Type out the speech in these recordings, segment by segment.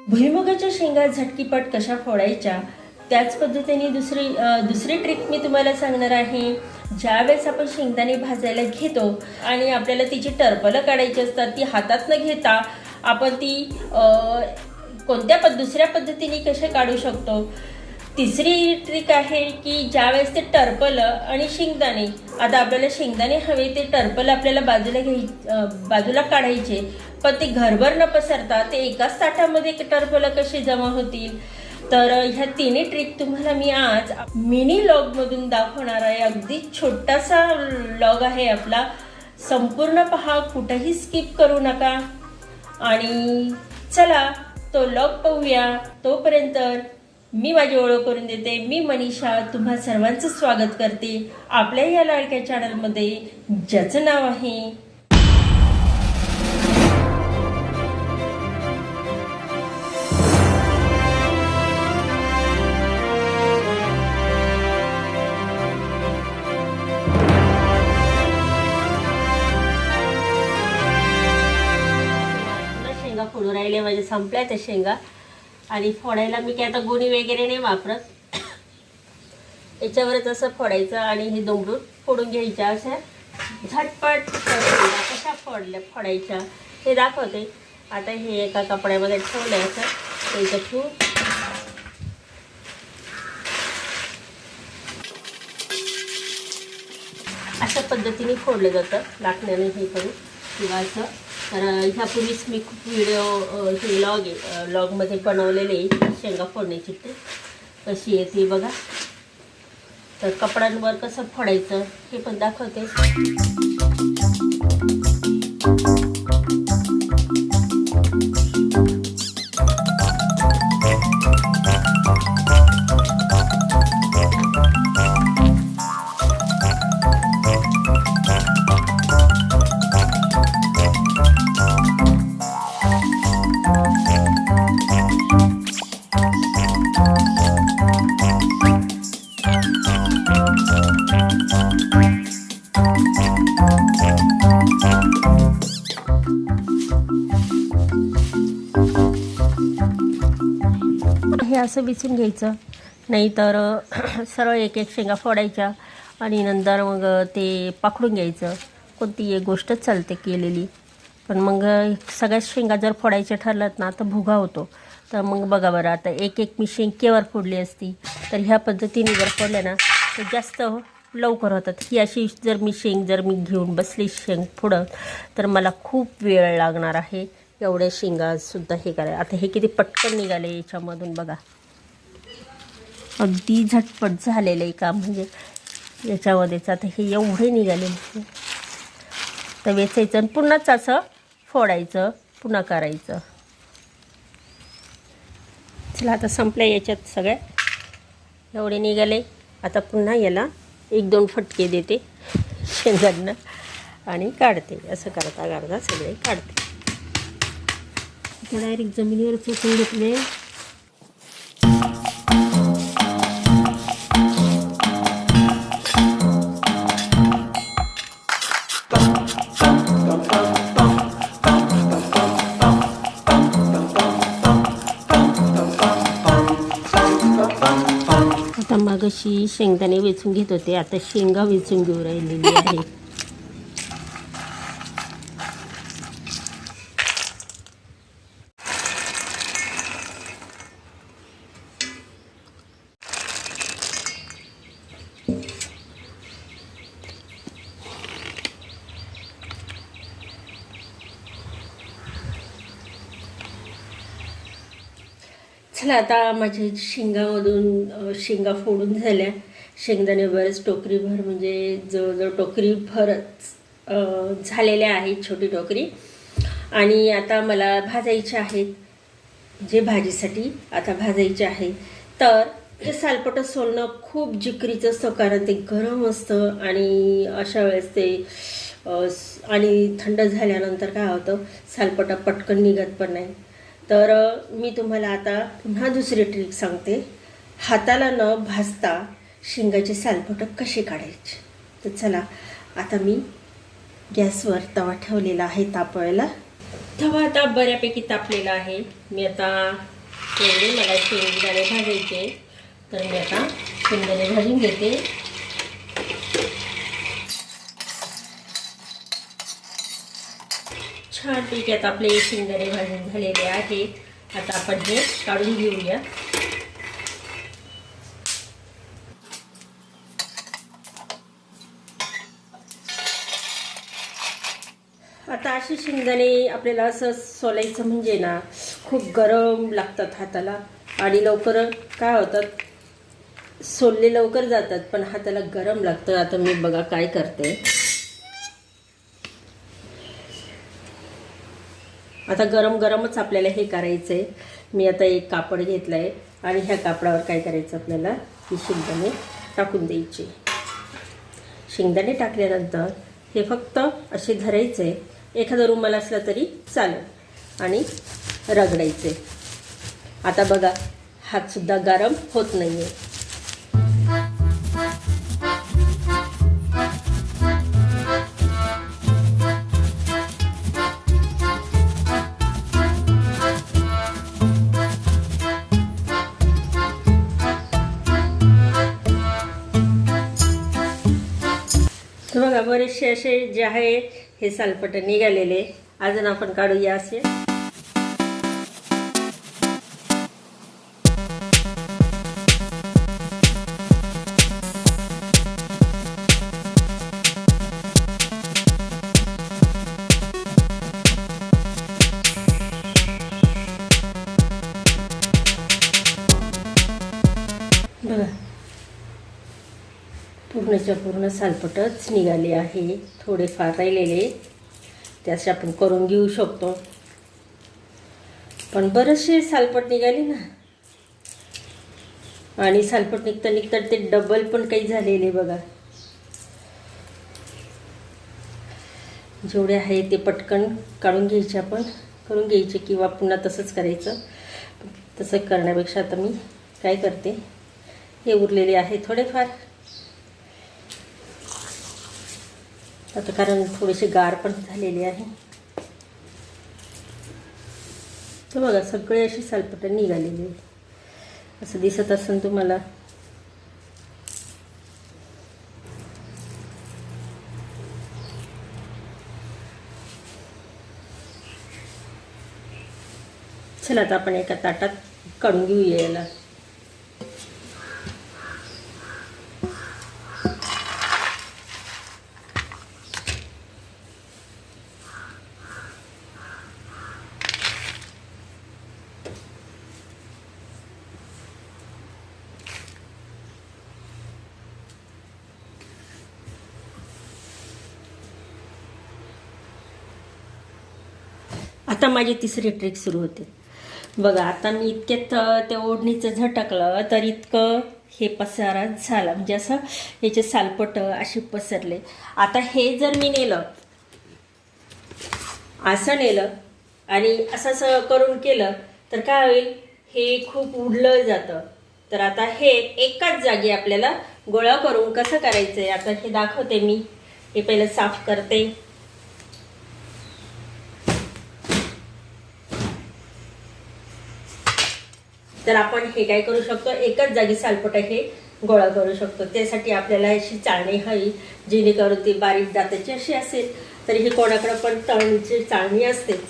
भुईमुगाच्या शेंगा झटकीपट कशा फोडायच्या? त्याच पद्धतीने दुसरी दुसरी ट्रिक मी तुम्हाला सांगणार आहे. ज्यावेळेस आपण शेंगदाणे भाजायला घेतो आणि आपल्याला तिची टरपलं काढायची असतात ती हातात न घेता आपण ती कोणत्या पद दुसऱ्या पद्धतीने कसे काढू शकतो? तिसरी ट्रिक आहे की ज्यावेळेस ते टरपलं आणि शेंगदाणे आता आपल्याला शेंगदाणे हवे ते टरपलं आपल्याला बाजूला घ्याय बाजूला काढायचे. पण ते घरभर न पसरता ते एकाच ताटामध्ये टरपलं कसे जमा होतील? तर ह्या तिन्ही ट्रिक तुम्हाला मी आज मिनी लॉगमधून दाखवणार आहे. अगदी छोटासा लॉग आहे आपला. संपूर्ण पहा कुठंही स्किप करू नका. आणि चला तो लॉग पाहूया. तोपर्यंत मी माझी ओळख करून देते. मी मनीषा तुम्हा सर्वांचं स्वागत करते. आपल्या या लाडक्या चॅनलमध्ये ज्याचं नाव आहे म्हणजे संपल्या त्या शेंगा. आणि फोडायला मी काय आता गोणी वगैरे नाही वापरत. याच्यावरच असं फोडायचं आणि हे दोंबरून फोडून घ्यायच्या अशा झटपट कशा फोडल्या फोडायच्या हे दाखवते. आता हे एका कपड्यामध्ये ठेवलं असं. त्याचं ठेवू. अशा पद्धतीने फोडलं जातं. लाटण्याने हे करून किंवा असं. तर ह्यापूर्वीच मी खूप व्हिडिओ हे लॉग लॉगमध्ये बनवलेले शेंगा फोडण्याची ते कशी आहे ती बघा. तर कपड्यांवर कसं फोडायचं हे पण दाखवते. हे असं विचून घ्यायचं. नाहीतर सरळ एक एक शेंगा फोडायच्या आणि नंतर मग ते पाखडून घ्यायचं. कोणती एक गोष्टच चालते केलेली. पण मग सगळ्याच शेंगा जर फोडायच्या ठरल्यात ना तर भुगा होतो. तर मग बघा बरं आता एक एक मी शेंगकेवर फोडली असती. तर ह्या पद्धतीने जर फोडल्या ना तर जास्त लवकर होतात. ही अशी जर मी शेंग जर मी घेऊन बसली शेंग फोडत तर मला खूप वेळ लागणार आहे. एवढ्या शेंगासुद्धा हे करायला आता हे किती पटकन निघाले याच्यामधून बघा. अगदी झटपट झालेलं आहे काम म्हणजे याच्यामध्येच. आता हे एवढे निघाले. तर वेचायचं आणि पुन्हाच असं फोडायचं पुन्हा करायचं. चला आता संपल्या याच्यात सगळ्या. एवढे निघाले. आता पुन्हा याला एक दोन फटके देते शेंगांना आणि काढते. असं करता करता सगळे काढते. डायरेक्ट जमिनीवर चोखून घेतले. आता अशी शेंगदाणे वेचून घेत होते. आता शेंगा वेचून घेऊ राहिलेली आहे चला आता माझ्या शेंगामधून शेंगा फोडून झाल्या. शेंगदाणे बरेच टोकरीभर म्हणजे जवळजवळ टोकरीभरच झालेल्या आहेत छोटी टोकरी. आणि आता मला भाजायच्या आहेत जे भाजीसाठी आता भाजायचे आहे. तर ते सालपटं सोलणं खूप जिकरीचं असतं कारण ते गरम असतं. आणि अशा वेळेस ते आणि थंड झाल्यानंतर काय होतं सालपटा पटकन निघत पण नाही. तर मी तुम्हाला आता पुन्हा दुसरी ट्रिक सांगते. हाताला न भाजता शेंगाचे सालपटं कसे काढायची? तर चला आता मी गॅसवर तवा ठेवलेला आहे तापवायला. तवा आता बऱ्यापैकी तापलेला आहे. मी आता तेवढे मला शेंगदाणे भाजायचे. तर मी आता शेंगदाणे भाजून घेते. छानपैकी आता आपले शेंगदाणे भाजून झालेले आहे आता आपण हे काढून घेऊया. आता अशी शेंगदाणे आपल्याला असं सोलायचं म्हणजे ना खूप गरम लागतात हाताला. आणि लवकर काय होतात? सोलले लवकर जातात पण हाताला गरम लागतं. आता मी बघा काय करते. आता गरम गरमच आपल्याला हे करायचं आहे मी आता एक कापड घेतलं आहे आणि ह्या कापडावर काय करायचं आपल्याला? ही शेंगदाणे टाकून द्यायची. शेंगदाणे टाकल्यानंतर हे फक्त असे धरायचे. एखादा रुमाल असला तरी चालेल आणि रगडायचे. आता बघा हातसुद्धा गरम होत नाही आहे तर बघा बरेचसे असे जे आहे हे सालपट निघालेले. अजून आपण काढूया असे. पूर्णच्या पूर्ण सालपटच निघाले आहे. थोडेफार राहिलेले त्याचे आपण करून घेऊ शकतो. पण बरेचसे सालपट निघाले ना. आणि सालपट निघता निघता ते डबल पण काही झालेले बघा. जेवढे आहे ते पटकन काढून घ्यायचे आपण. करून घ्यायचे किंवा पुन्हा तसंच करायचं. तसं करण्यापेक्षा आता मी काय करते? हे उरलेले आहे थोडेफार. आता कारण थोडेसे गार पण झालेले आहे. तर बघा सगळे असे सालपट निघालेले असं दिसत असेल तुम्हाला. चला आता आपण एका ताटात काढून घेऊया याला. आता माझी तिसरी ट्रिक सुरू होते. बघा आता मी इतक्यात ते ओढणीचं झटकलं तर इतकं हे पसारा झाला. म्हणजे असं याचे सालपट असे पसरले. आता हे जर मी नेलं असं नेलं आणि असं असं करून केलं तर काय होईल? हे खूप उडलं जातं. तर आता हे एकाच जागी आपल्याला गोळा करून कसं करायचं आहे आता हे दाखवते मी. हे पहिलं साफ करते. तर आपण हे काय करू शकतो? एकच जागी सालपट हे गोळा करू शकतो. त्यासाठी आपल्याला अशी चाळणी हवी जेणेकरून ती बारीक दाताची अशी असेल. तर ही कोणाकडं पण तळणीची चाळणी असतेच.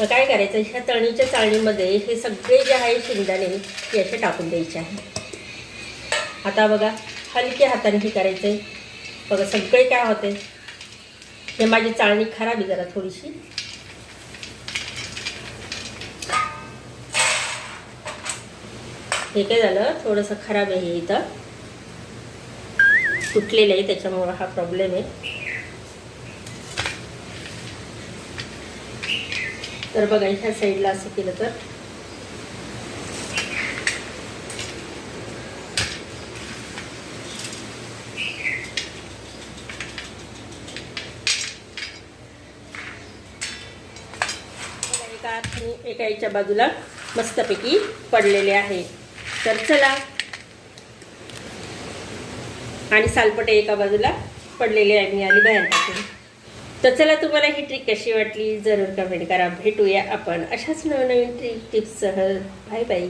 तर काय करायचं? ह्या तळणीच्या चाळणीमध्ये हे सगळे जे आहे शेंगदाणे हे असे टाकून द्यायचे आहे. आता बघा हलक्या हाताने हे करायचं. आहे बघा सगळे काय होते? हे माझी चाळणी खराब आहे जरा थोडीशी. हे काय झालं. थोडंसं खराब आहे हे इथं. तुटलेलं आहे त्याच्यामुळं हा प्रॉब्लेम आहे. तर बघा ह्या साईडला असं केलं तर. एका हाताने एका याच्या बाजूला मस्तपैकी पडलेले आहे. तर चला. आणि सालपटे एका बाजूला पडलेले आहे मी आली बाहेर टाकून तर चला तुम्हाला ही ट्रिक कशी वाटली? जरूर कमेंट करा. भेटूया आपण अशाच नवनवीन ट्रिक टिप्ससह बाय बाय